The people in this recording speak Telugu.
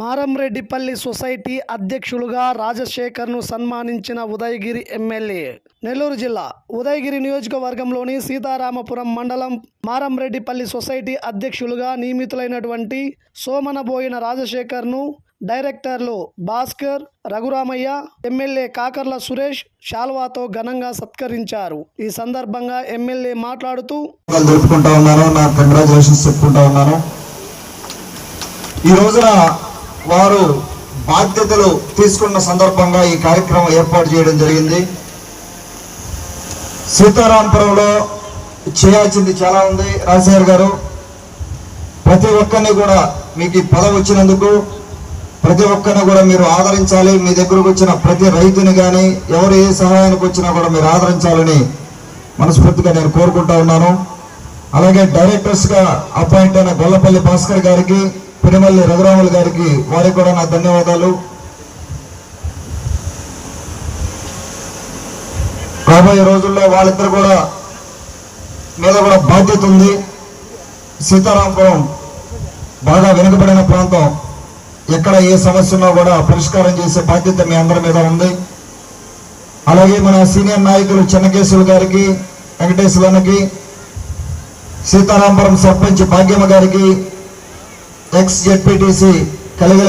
మారంరెడ్డిపల్లి సొసైటీ అధ్యక్షులుగా రాజశేఖర్ను సన్మానించిన ఉదయగిరి ఎమ్మెల్యే. నెల్లూరు జిల్లా ఉదయగిరి నియోజకవర్గంలోని సీతారామపురం మండలం మారంరెడ్డిపల్లి సొసైటీ అధ్యక్షులుగా నియమితులైనటువంటి సోమనబోయిన రాజశేఖర్ను డైరెక్టర్లు భాస్కర్ రఘురామయ్య ఎమ్మెల్యే కాకర్ల సురేష్ శాల్వాతో ఘనంగా సత్కరించారు. ఈ సందర్భంగా ఎమ్మెల్యే మాట్లాడుతూ ధన్యవాదాలు ఉన్నాను నా కంగ్రాచులేషన్స్ చెప్పుకుంటా ఉన్నాను. ఈ రోజున వారు బాధ్యతలు తీసుకున్న సందర్భంగా ఈ కార్యక్రమం ఏర్పాటు చేయడం జరిగింది. సీతారాంపురంలో చేయాల్సింది చాలా ఉంది. రాజశేఖర్ గారు ప్రతి ఒక్కరిని కూడా మీకు ఈ పదవి వచ్చినందుకు ప్రతి ఒక్కరిని కూడా మీరు ఆదరించాలి. మీ దగ్గరకు వచ్చిన ప్రతి రైతుని కానీ ఎవరు ఏ సహాయానికి వచ్చినా కూడా మీరు ఆదరించాలని మనస్ఫూర్తిగా నేను కోరుకుంటా ఉన్నాను. అలాగే డైరెక్టర్స్గా అపాయింట్ అయిన గొల్లపల్లి భాస్కర్ గారికి పినమల్లి రఘురాములు గారికి వారికి కూడా నా ధన్యవాదాలు. రాబోయే రోజుల్లో వాళ్ళిద్దరు కూడా మీద కూడా బాధ్యత ఉంది. సీతారాంపురం బాగా వెనుకబడిన ప్రాంతం. ఎక్కడ ఏ సమస్య ఉన్నా కూడా పరిష్కారం చేసే బాధ్యత మీ అందరి మీద ఉంది. అలాగే మన సీనియర్ నాయకులు చెన్నకేశ్వరు గారికి వెంకటేశ్వరకి సీతారాంపురం సర్పంచ్ భాగ్యమ్మ గారికి ఎక్స్ జెడ్పీటీసీ కలగల